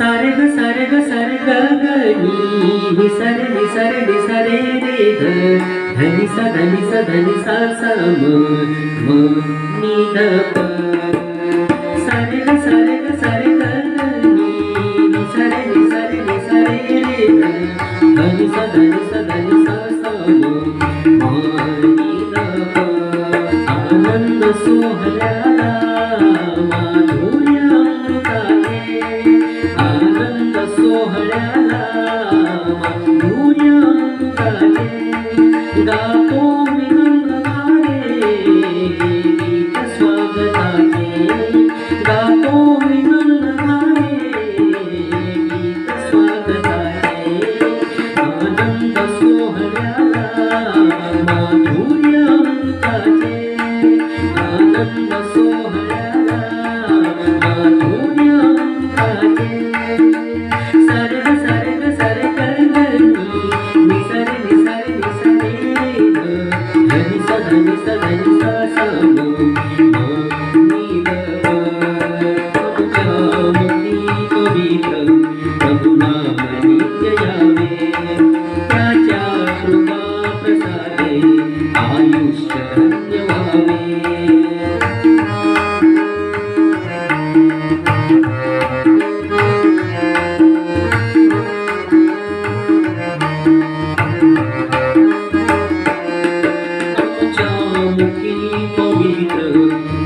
సరగ సరగ సరగ గని. సరణి సరణి సరే రే ధని స ధని స ధని స సమ నీ ద సరగ సరగ సరగ గని. సరణి సరణి సరే రే ధని స ధని స ధని స Thank you.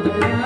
Thank you.